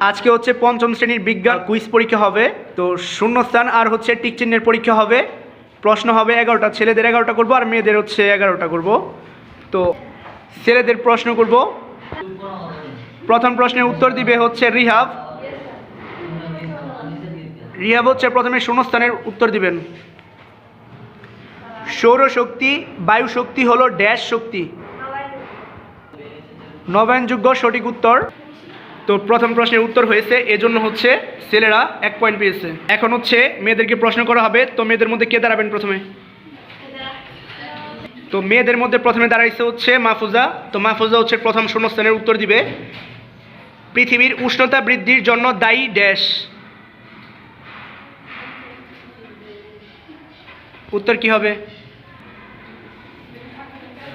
আজকে হচ্ছে পঞ্চম শ্রেণির বিজ্ঞান কুইজ পরীক্ষা হবে। তো শূন্যস্থান আর হচ্ছে টিক চিহ্নের পরীক্ষা হবে। প্রশ্ন হবে এগারোটা, ছেলেদের এগারোটা করব আর মেয়েদের হচ্ছে এগারোটা করব। তো ছেলেদের প্রশ্ন করব। প্রথম প্রশ্নের উত্তর দিবে হচ্ছে রিহাব। রিহাব হচ্ছে প্রথমে শূন্যস্থানের উত্তর দিবেন। সৌরশক্তি বায়ু শক্তি হলো ড্যাশ শক্তি। নবায়নযোগ্য সঠিক উত্তর। তো প্রথম প্রশ্নের উত্তর হয়েছে, এজন্য হচ্ছে ছেলেরা এক পয়েন্ট পেয়েছে। এখন হচ্ছে মেয়েদেরকে প্রশ্ন করা হবে, তো মেয়েদের মধ্যে কে দাঁড়াবেন প্রথমে? তো মেয়েদের মধ্যে প্রথমে দাঁড়াইছে হচ্ছে মাহফুজা, তো মাহফুজা হচ্ছে প্রথম শূন্যস্থানের উত্তর দিবে। পৃথিবীর উষ্ণতা বৃদ্ধির জন্য দায়ী ড্যাশ উত্তর কি হবে?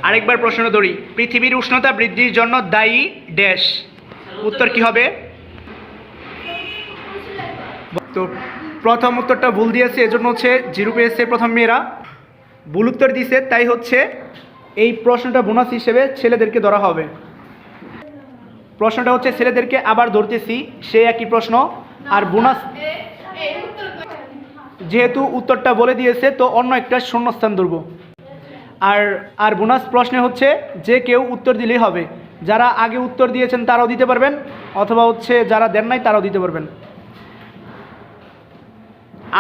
আরেকবার প্রশ্ন ধরি, পৃথিবীর উষ্ণতা বৃদ্ধির জন্য দায়ী ড্যাশ উত্তর কি হবে? তো প্রথম উত্তরটা ভুল দিয়েছে, এজন্য হচ্ছে জিরো পেয়েছে প্রথম মেয়েরা। ভুল উত্তর দিছে তাই হচ্ছে এই প্রশ্নটা বোনাস হিসেবে ছেলেদেরকে ধরা হবে। প্রশ্নটা হচ্ছে, ছেলেদেরকে আবার ধরতেছি, সে একই প্রশ্ন। আর বোনাস যেহেতু উত্তরটা বলে দিয়েছে, তো অন্য একটা শূন্যস্থান ধরবো। আর আর বোনাস প্রশ্নে হচ্ছে, যে কেউ উত্তর দিলেই হবে। যারা আগে উত্তর দিয়েছেন তারাও দিতে পারবেন, অথবা হচ্ছে যারা দেন নাই তারাও দিতে পারবেন।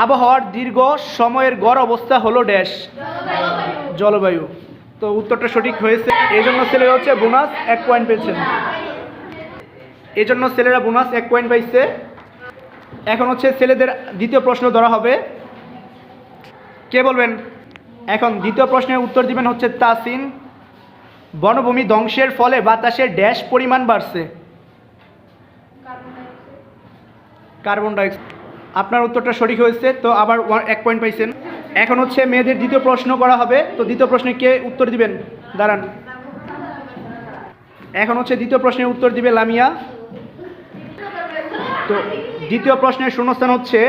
আবহাওয়ার দীর্ঘ সময়ের গড় অবস্থা হলো ড্যাশ, জলবায়ু। তো উত্তরটা সঠিক হয়েছে। এই জন্য ছেলেরা হচ্ছে বোনাস এক পয়েন্ট পেয়েছেন এই জন্য ছেলেরা বোনাস এক পয়েন্ট পাইছে। এখন হচ্ছে ছেলেদের দ্বিতীয় প্রশ্ন ধরা হবে। কে বলবেন? এখন দ্বিতীয় প্রশ্নের উত্তর দিবেন হচ্ছে তাসিন বনভূমি ধ্বংসের ফলে বাতাসের ড্যাশ পরিমাণ বাড়ছে। কার্বন ডাইঅক্সাইড আপনার উত্তরটা সঠিক হয়েছে, তো আবার এক পয়েন্ট পাইছেন। এখন হচ্ছে মেয়েদের দ্বিতীয় প্রশ্ন করা হবে, তো দ্বিতীয় প্রশ্নে কে উত্তর দিবেন? দাঁড়ান। এখন হচ্ছে দ্বিতীয় প্রশ্নের উত্তর দিবে লামিয়া। তো দ্বিতীয় প্রশ্নের শূন্যস্থান হচ্ছে,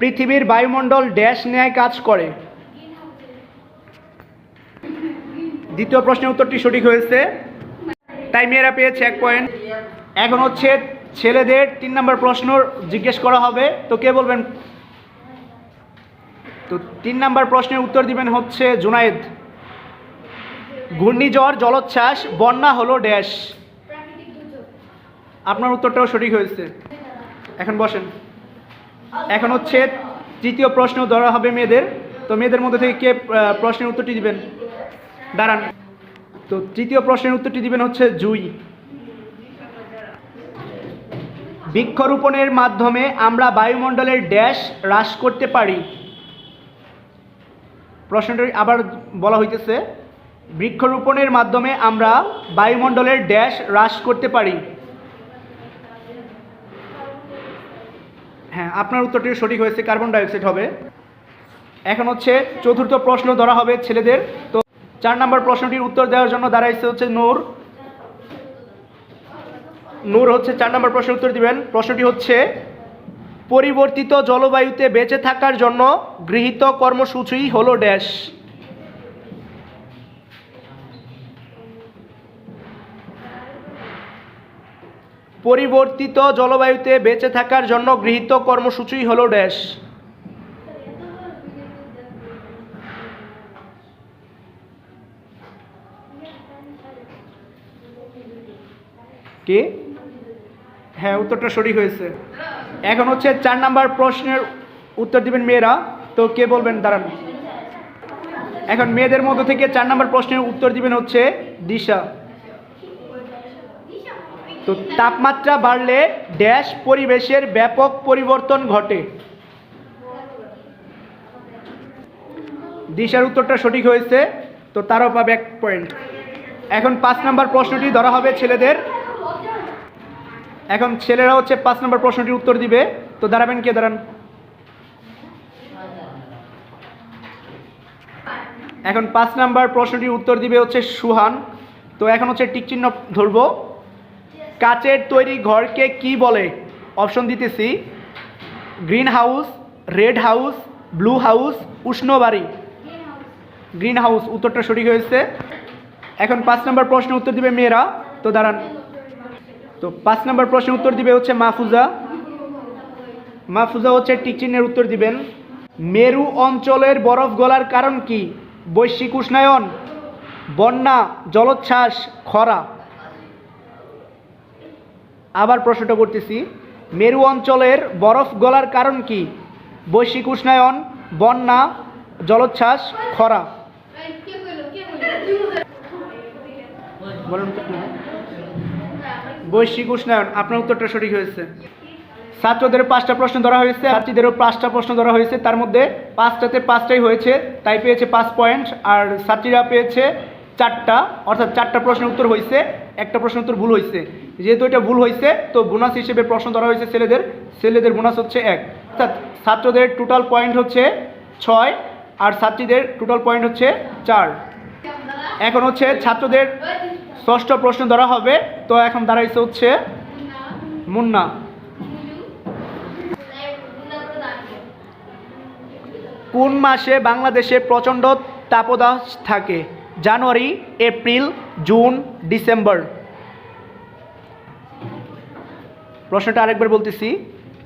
পৃথিবীর বায়ুমণ্ডল ড্যাশ ন্যায় কাজ করে। দ্বিতীয় প্রশ্নের উত্তরটি সঠিক হয়েছে। তাই মেয়েরা পেয়েছে এক পয়েন্ট এখন হচ্ছে ছেলেদের তিন নম্বর প্রশ্ন জিজ্ঞেস করা হবে। তো কে বলবেন? তো তিন নম্বর প্রশ্নের উত্তর দিবেন হচ্ছে জুনায়েদ। ঘূর্ণিঝড়, জলোচ্ছ্বাস, বন্যা হলো ড্যাশ। আপনার উত্তরটাও সঠিক হয়েছে। এখন বসেন। এখন হচ্ছে তৃতীয় প্রশ্ন ধরা হবে মেয়েদের। তো মেয়েদের মধ্যে থেকে কে প্রশ্নের উত্তরটি দিবেন? দাঁড়ান। তো তৃতীয় প্রশ্নের উত্তরটি দিবেন হচ্ছে জুই। বৃক্ষরোপণের মাধ্যমে আমরা বায়ুমণ্ডলের ড্যাশ হ্রাস করতে পারি। প্রশ্নটি আবার বলা হইতেছে, বৃক্ষরোপণের মাধ্যমে আমরা বায়ুমণ্ডলের ড্যাশ হ্রাস করতে পারি। হ্যাঁ আপনার উত্তরটি সঠিক হয়েছে, কার্বন ডাইঅক্সাইড হবে। এখন হচ্ছে চতুর্থ প্রশ্ন ধরা হবে ছেলেদের। তো চার নম্বর প্রশ্নটির উত্তর দেওয়ার জন্য দাঁড়াইছে হচ্ছে নূর। নূর হচ্ছে চার নম্বর প্রশ্নের উত্তর দিবেন। প্রশ্নটি হচ্ছে, পরিবর্তিত জলবায়ুতে বেঁচে থাকার জন্য গৃহীত কর্মসূচি হলো ড্যাশ। পরিবর্তিত জলবায়ুতে বেঁচে থাকার জন্য গৃহীত কর্মসূচি হলো ড্যাশ। কি? হ্যাঁ উত্তরটা সঠিক হয়েছে। এখন হচ্ছে চার নাম্বার প্রশ্নের উত্তর দিবেন মেয়েরা। তো কে বলবেন? দাঁড়ান। এখন মেয়েদের মধ্য থেকে চার নাম্বার প্রশ্নের উত্তর দিবেন হচ্ছে দিশা। তো তাপমাত্রা বাড়লে ড্যাশ পরিবেশের ব্যাপক পরিবর্তন ঘটে। দিশার উত্তরটা সঠিক হয়েছে, তো তারও পাবে এক পয়েন্ট এখন পাঁচ নাম্বার প্রশ্নটি ধরা হবে ছেলেদের। এখন ছেলেরা হচ্ছে পাঁচ নম্বর প্রশ্নটির উত্তর দিবে। তো দাঁড়াবেন কে? দাঁড়ান। এখন পাঁচ নাম্বার প্রশ্নটির উত্তর দিবে হচ্ছে সুহান। তো এখন হচ্ছে টিক চিহ্ন ধরবো। কাচের তৈরি ঘরকে কি বলে? অপশন দিতেছি। Green house, red house, blue house, উষ্ণ বাড়ি। গ্রিন হাউস, উত্তরটা সঠিক হয়েছে। এখন পাঁচ নম্বর প্রশ্নের উত্তর দিবে মেয়েরা। তো দাঁড়ান। তো পাঁচ নম্বর প্রশ্নের উত্তর দিবে হচ্ছে মাহফুজা। মাহফুজা হচ্ছে টিক চিহ্নের উত্তর দিবেন। মেরু অঞ্চলের বরফ গলার কারণ কি? বৈশ্বিক উষ্ণায়ন, বন্যা, জলোচ্ছ্বাস, খরা। আবার প্রশ্নটা করতেছি। মেরু অঞ্চলের বরফ গলার কারণ কি? বৈশ্বিক উষ্ণায়ন, বন্যা, জলোচ্ছ্বাস, খরা। বলুন তো? বৈশ্বিক উষ্ণায়ন, আপনার উত্তরটা সঠিক হয়েছে। ছাত্রদের পাঁচটা প্রশ্ন ধরা হয়েছে ছাত্রীদেরও পাঁচটা প্রশ্ন ধরা হয়েছে, তার মধ্যে পাঁচটাতে পাঁচটাই হয়েছে, তাই পেয়েছে পাঁচ পয়েন্ট, আর ছাত্রীরা পেয়েছে চারটা, অর্থাৎ চারটা প্রশ্নের উত্তর হয়েছে, একটা প্রশ্ন উত্তর ভুল হয়েছে। যেহেতু এটা ভুল হয়েছে, তো বোনাস হিসেবে প্রশ্ন ধরা হয়েছে ছেলেদের ছেলেদের বোনাস হচ্ছে এক। অর্থাৎ ছাত্রদের টোটাল পয়েন্ট হচ্ছে ছয়, আর ছাত্রীদের টোটাল পয়েন্ট হচ্ছে চার। এখন হচ্ছে ছাত্রদের ষষ্ঠ প্রশ্ন ধরা হবে। তো এখন দাঁড়াইছে হচ্ছে মুন্না। কোন মাসে বাংলাদেশে প্রচণ্ড তাপদাহ থাকে? January, April, June, December. প্রশ্নটা আরেকবার বলতেছি।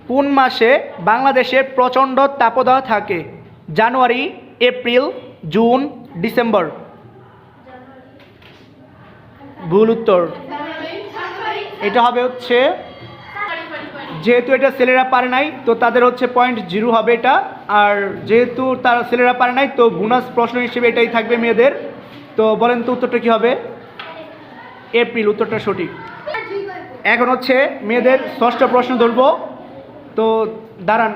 কোন মাসে বাংলাদেশে প্রচণ্ড তাপদাহ থাকে? January, April, June, December. ভুল উত্তর। এটা হবে হচ্ছে, যেহেতু এটা ছেলেরা পারে নাই, তো তাদের হচ্ছে পয়েন্ট জিরো হবে এটা। আর যেহেতু তারা ছেলেরা পারে নাই, তো বোনাস প্রশ্ন হিসেবে এটাই থাকবে মেয়েদের। তো বলেন তো উত্তরটা কী হবে? এপ্রিল উত্তরটা সঠিক। এখন হচ্ছে মেয়েদের ষষ্ঠ প্রশ্ন ধরবো। তো দাঁড়ান।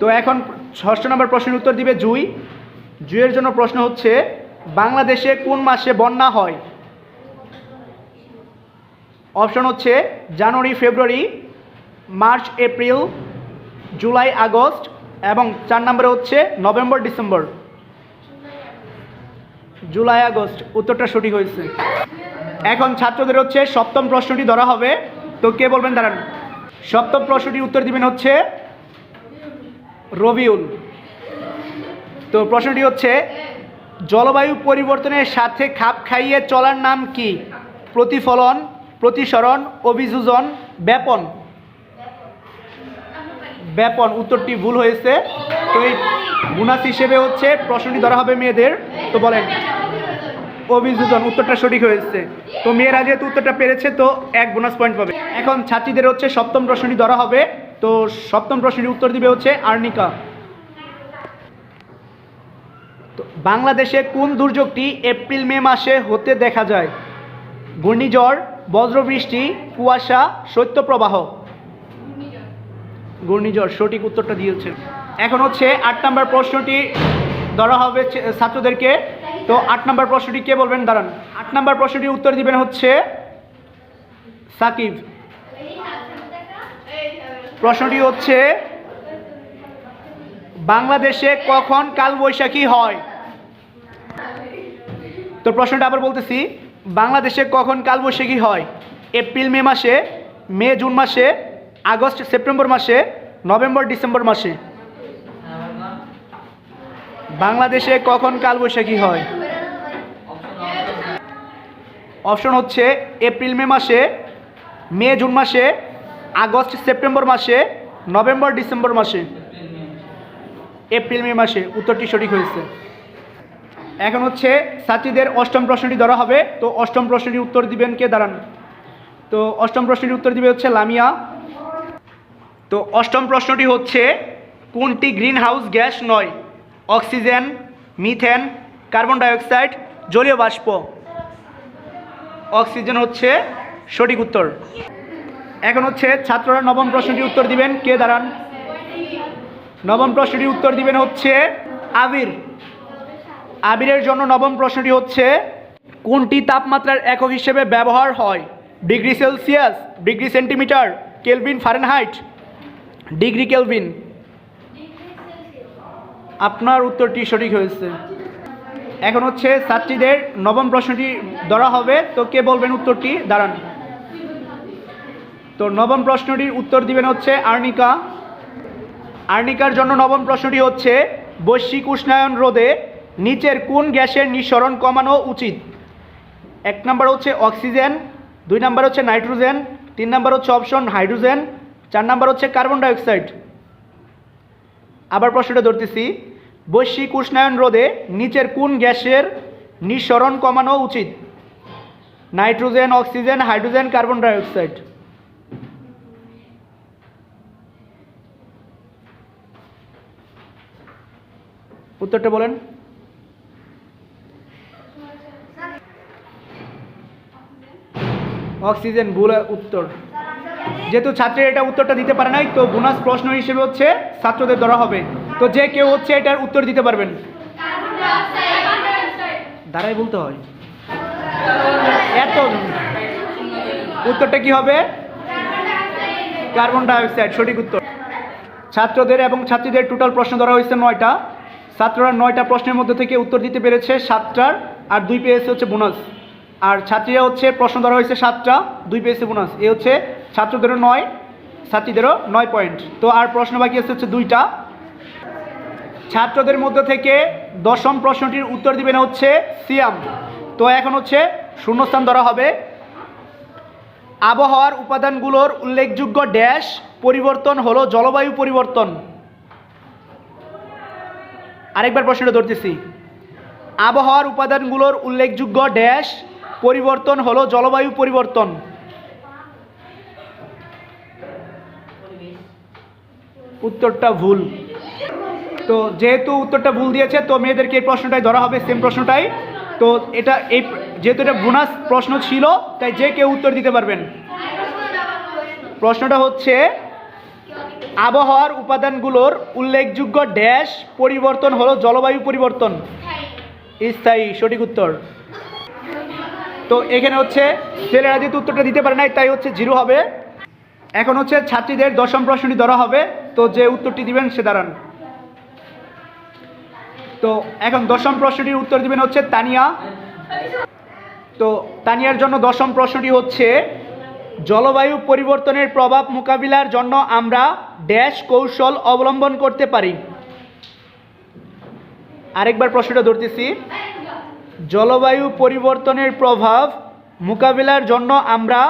তো এখন ষষ্ঠ নম্বর প্রশ্নের উত্তর দিবে জুই। জুইয়ের জন্য প্রশ্ন হচ্ছে বাংলাদেশে কোন মাসে বন্যা হয়? অপশন হচ্ছে January, February, March, April, July, August এবং চার নম্বরে হচ্ছে নভেম্বর, ডিসেম্বর। জুলাই, আগস্ট, উত্তরটা সঠিক হয়েছে। এখন ছাত্রদের হচ্ছে সপ্তম প্রশ্নটি ধরা হবে। তো কে বলবেন, দাঁড়ান। সপ্তম প্রশ্নটির উত্তর দিবেন হচ্ছে রবিউল। তো প্রশ্নটি হচ্ছে জলবায়ু পরিবর্তনের সাথে খাপ খাইয়ে চলার নাম কি? প্রতিফলন, প্রতিসরণ, অভিযোজন, ব্যাপন। ব্যাপন, উত্তরটি ভুল হয়েছে। তো এই বোনাস হিসেবে হচ্ছে প্রশ্নটি ধরা হবে মেয়েদের। তো বলেন, অভিযোজন, উত্তরটা সঠিক হয়েছে। তো মেয়েরা যেহেতু উত্তরটা পেরেছে, তো এক বোনাস পয়েন্ট পাবে। এখন ছাত্রীদের হচ্ছে সপ্তম প্রশ্নটি ধরা হবে। তো সপ্তম প্রশ্নটির উত্তর দিবে হচ্ছে আর্নিকা তো বাংলাদেশে কোন দুর্যোগটি এপ্রিল, মে মাসে হতে দেখা যায়? ঘূর্ণিঝড়, বজ্রবৃষ্টি, কুয়াশা, শৈত্যপ্রবাহ। ঘূর্ণিঝড়, সঠিক উত্তরটা দিয়েছে। এখন হচ্ছে আট নম্বর প্রশ্নটি ধরা হবে ছাত্রদেরকে। তো আট নম্বর প্রশ্নটি কে বলবেন? দাঁড়ান। আট নম্বর প্রশ্নটির উত্তর দিবেন হচ্ছে সাকিব। প্রশ্নটি হচ্ছে, বাংলাদেশে কখন কালবৈশাখী হয়? তো প্রশ্নটা আবার বলতেছি, বাংলাদেশে কখন কালবৈশাখী হয়? এপ্রিল, মে মাসে, মে, জুন মাসে, আগস্ট, সেপ্টেম্বর মাসে, নভেম্বর, ডিসেম্বর মাসে? বাংলাদেশে কখন কালবৈশাখী হয়? অপশন হচ্ছে এপ্রিল, মে মাসে, মে, জুন মাসে, আগস্ট, সেপ্টেম্বর মাসে, নভেম্বর, ডিসেম্বর মাসে? এপ্রিল, মে মাসে। উত্তরটি সঠিক হয়েছে। এখন হচ্ছে ছাত্রীদের অষ্টম প্রশ্নটি ধরা হবে। তো অষ্টম প্রশ্নটির উত্তর দিবেন কে? দাঁড়ান। তো অষ্টম প্রশ্নটির উত্তর দিবে হচ্ছে লামিয়া। তো অষ্টম প্রশ্নটি হচ্ছে, কোনটি গ্রিন হাউস গ্যাস নয়? অক্সিজেন, মিথেন, কার্বন ডাইঅক্সাইড, জলীয় বাষ্প? অক্সিজেন হচ্ছে সঠিক উত্তর। এখন হচ্ছে ছাত্ররা নবম প্রশ্নটির উত্তর দিবেন। কে? দাঁড়ান। নবম প্রশ্নটির উত্তর দিবেন হচ্ছে আবির। আবিরের জন্য নবম প্রশ্নটি হচ্ছে, কোনটি তাপমাত্রার একক হিসেবে ব্যবহার হয়? Degree Celsius, degree centimetre, Kelvin Fahrenheit? Degree Kelvin. আপনার উত্তরটি সঠিক হয়েছে। এখন হচ্ছে ছাত্রীদের নবম প্রশ্নটি ধরা হবে। তো কে বলবেন উত্তরটি? দাঁড়ান। তো নবম প্রশ্নটির উত্তর দিবেন হচ্ছে আর্নিকা। আর্নিকার জন্য নবম প্রশ্নটি হচ্ছে, বৈশ্বিক উষ্ণায়ন রোধে নিচের কোন গ্যাসের নিঃসরণ কমানো উচিত? এক নম্বর হচ্ছে অক্সিজেন, দুই নাম্বার হচ্ছে নাইট্রোজেন, তিন নাম্বার হচ্ছে অপশন হাইড্রোজেন, চার নাম্বার হচ্ছে কার্বন ডাইঅক্সাইড। আবার প্রশ্নটা ধরতেছি, বৈশ্বিক উষ্ণায়ন রোধে নিচের কোন গ্যাসের নিঃসরণ কমানো উচিত? Nitrogen, oxygen, hydrogen, carbon dioxide. উত্তরটা বলেন। অক্সিজেন ভুল উত্তর। যেহেতু ছাত্রের এটা উত্তরটা দিতে পারে নাই, তো বোনাস প্রশ্ন হিসেবে হচ্ছে ছাত্রদের ধরা হবে। তো যে কেউ হচ্ছে এটার উত্তর দিতে পারবেন। দাঁড়াই বলতে হয়। এত উত্তরটা কি হবে? কার্বন ডাইঅক্সাইড, সঠিক উত্তর। ছাত্রদের এবং ছাত্রীদের টোটাল প্রশ্ন ধরা হয়েছে নয়টা। ছাত্ররা নয়টা প্রশ্নের মধ্যে থেকে উত্তর দিতে পেরেছে সাতটার, আর দুই পেয়েছে হচ্ছে বোনাস। আর ছাত্রীরা হচ্ছে, প্রশ্ন ধরা হয়েছে সাতটা, দুই পেয়েছে বোনাস। এ হচ্ছে ছাত্রদেরও নয়, ছাত্রীদেরও নয় পয়েন্ট। তো আর প্রশ্ন বাকি আছে হচ্ছে দুইটা। ছাত্রদের মধ্য থেকে দশম প্রশ্নটির উত্তর দিবেন হচ্ছে সিয়াম। তো এখন হচ্ছে শূন্যস্থান ধরা হবে। আবহাওয়ার উপাদানগুলোর উল্লেখযোগ্য ড্যাশ পরিবর্তন হলো জলবায়ু পরিবর্তন। আরেকবার প্রশ্নটা ধরতেছি। আবহাওয়ার উপাদানগুলোর উল্লেখযোগ্য ড্যাশ পরিবর্তন হলো জলবায়ু পরিবর্তন। উত্তরটা ভুল। তো যেহেতু উত্তরটা ভুল দিয়েছে, তো মেয়েদেরকে এই প্রশ্নটাই ধরা হবে সেম প্রশ্নটাই। তো এটা এই যেহেতু এটা বোনাস প্রশ্ন ছিল, তাই যে কেউ উত্তর দিতে পারবেন। প্রশ্নটা হচ্ছে, আবহাওয়ার উপাদানগুলোর উল্লেখযোগ্য ড্যাশ পরিবর্তন হলো জলবায়ু পরিবর্তন। স্থায়ী, সঠিক উত্তর। তো এখানে হচ্ছে ছেলেরা যেহেতু উত্তরটা দিতে পারে নাই, তাই হচ্ছে জিরো হবে। এখন হচ্ছে ছাত্রীদের দশম প্রশ্নটি ধরা হবে। তো যে উত্তরটি দিবেন সে দাঁড়ান। তো এখন দশম প্রশ্নটির উত্তর দিবেন হচ্ছে তানিয়া। তো তানিয়ার জন্য দশম প্রশ্নটি হচ্ছে, জলবায়ু পরিবর্তনের প্রভাব মোকাবিলার জন্য আমরা ড্যাশ কৌশল অবলম্বন করতে পারি। আরেকবার প্রশ্নটা ধরতেছি। জলবায়ু পরিবর্তনের প্রভাব মোকাবিলার জন্য আমরা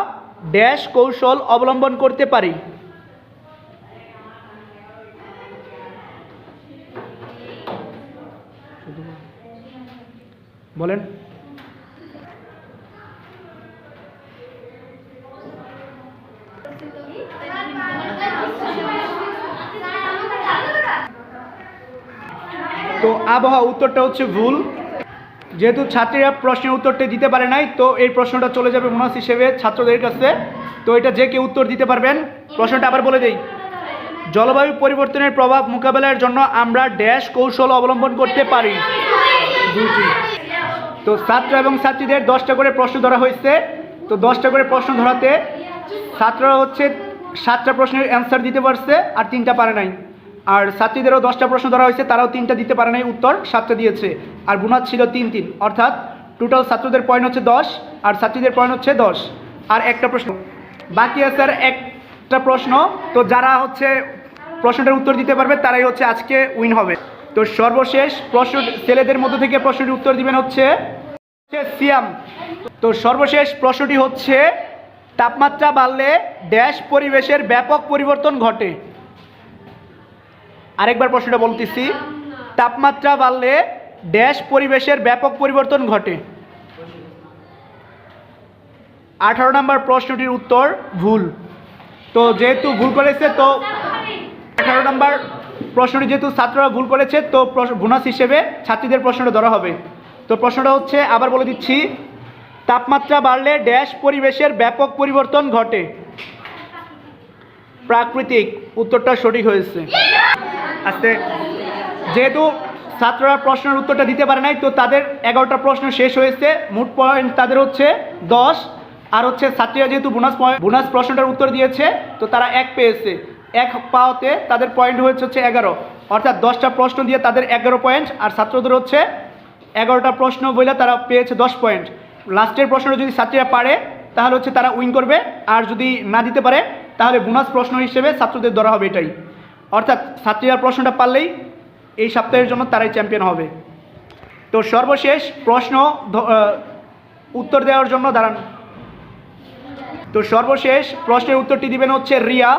ড্যাশ কৌশল অবলম্বন করতে পারি। বলেন। তো আবহাওয়া উত্তরটা হচ্ছে ভুল। যেহেতু ছাত্রীরা প্রশ্নের উত্তরটা দিতে পারে নাই, তো এই প্রশ্নটা চলে যাবে বোনাস হিসেবে ছাত্রদের কাছে। তো এটা যে কেউ উত্তর দিতে পারবেন, প্রশ্নটা আবার বলে দেই। জলবায়ু পরিবর্তনের প্রভাব মোকাবেলার জন্য আমরা ড্যাশ কৌশল অবলম্বন করতে পারি। তো ছাত্র এবং ছাত্রীদের দশটা করে প্রশ্ন ধরা হয়েছে। তো দশটা করে প্রশ্ন ধরাতে ছাত্ররা হচ্ছে সাতটা প্রশ্নের অ্যান্সার দিতে পারছে, আর তিনটা পারে নাই। আর ছাত্রীদেরও দশটা প্রশ্ন ধরা হয়েছে, তারাও তিনটা দিতে পারে নাই, উত্তর সাতটা দিয়েছে। আর বোনাস ছিল তিন তিন। অর্থাৎ টোটাল ছাত্রদের পয়েন্ট হচ্ছে দশ, আর ছাত্রীদের পয়েন্ট হচ্ছে দশ। আর একটা প্রশ্ন, বাকি আছে আর একটা প্রশ্ন, তো যারা হচ্ছে প্রশ্নটার উত্তর দিতে পারবে, তারাই হচ্ছে আজকে উইন হবে। তো সর্বশেষ প্রশ্ন, ছেলেদের মধ্য থেকে প্রশ্নটির উত্তর দিবেন হচ্ছে সিয়াম। তো সর্বশেষ প্রশ্নটি হচ্ছে, তাপমাত্রা বাড়লে ড্যাশ পরিবেশের ব্যাপক পরিবর্তন ঘটে। আরেকবার প্রশ্নটা বলতেছি। তাপমাত্রা বাড়লে ড্যাশ পরিবেশের ব্যাপক পরিবর্তন ঘটে। আঠারো নম্বর প্রশ্নটির উত্তর ভুল। তো যেহেতু ভুল করেছে, তো আঠারো নম্বর প্রশ্নটি যেহেতু ছাত্ররা ভুল করেছে, তো বোনাস হিসেবে ছাত্রীদের প্রশ্নটা ধরা হবে। তো প্রশ্নটা হচ্ছে, আবার বলে দিচ্ছি, তাপমাত্রা বাড়লে ড্যাশ পরিবেশের ব্যাপক পরিবর্তন ঘটে। প্রাকৃতিক, উত্তরটা সঠিক হয়েছে। আস্তে যেহেতু ছাত্ররা প্রশ্নের উত্তরটা দিতে পারে নাই, তো তাদের এগারোটা প্রশ্ন শেষ হয়েছে। মোট পয়েন্ট তাদের হচ্ছে দশ, আর হচ্ছে ছাত্রীরা যেহেতু বোনাস পয়েন্ট বোনাস প্রশ্নটার উত্তর দিয়েছে, তো তারা এক পেয়েছে। এক পাওয়াতে তাদের পয়েন্ট হয়েছে হচ্ছে এগারো। অর্থাৎ দশটা প্রশ্ন দিয়ে তাদের এগারো পয়েন্ট আর ছাত্রদের হচ্ছে এগারোটা প্রশ্ন বলে তারা পেয়েছে দশ পয়েন্ট লাস্টের প্রশ্নটা যদি ছাত্রীরা পারে, তাহলে হচ্ছে তারা উইন করবে। আর যদি না দিতে পারে, তাহলে বোনাস প্রশ্ন হিসেবে ছাত্রদের ধরা হবে এটাই। অর্থাৎ ছাত্রীরা প্রশ্নটা পারলেই এই সপ্তাহের জন্য তারাই চ্যাম্পিয়ন হবে। তো সর্বশেষ প্রশ্ন উত্তর দেওয়ার জন্য দাঁড়ান। তো সর্বশেষ প্রশ্নের উত্তরটি দিবেন হচ্ছে রিয়া।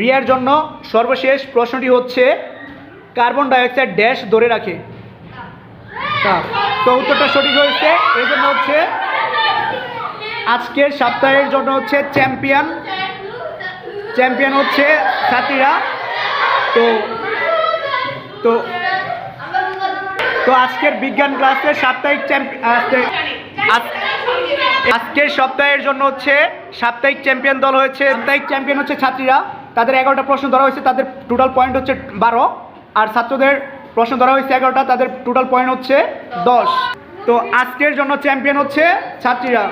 রিয়ার জন্য সর্বশেষ প্রশ্নটি হচ্ছে, কার্বন ডাইঅক্সাইড ড্যাশ ধরে রাখে। তো উত্তরটা সঠিক হয়েছে এই জন্য হচ্ছে আজকের সপ্তাহের জন্য হচ্ছে চ্যাম্পিয়ন চ্যাম্পিয়ন হচ্ছে ছাত্রীরা। তো তো তো আজকের বিজ্ঞান ক্লাসের সাপ্তাহিক আজকের সপ্তাহের জন্য হচ্ছে সাপ্তাহিক চ্যাম্পিয়ন দল হয়েছে। সাপ্তাহিক চ্যাম্পিয়ন হচ্ছে ছাত্রীরা। তাদের এগারোটা প্রশ্ন ধরা হয়েছে, তাদের টোটাল পয়েন্ট হচ্ছে বারো। আর ছাত্রদের প্রশ্ন ধরা হয়েছে এগারোটা, তাদের টোটাল পয়েন্ট হচ্ছে দশ। তো আজকের জন্য চ্যাম্পিয়ন হচ্ছে ছাত্রীরা।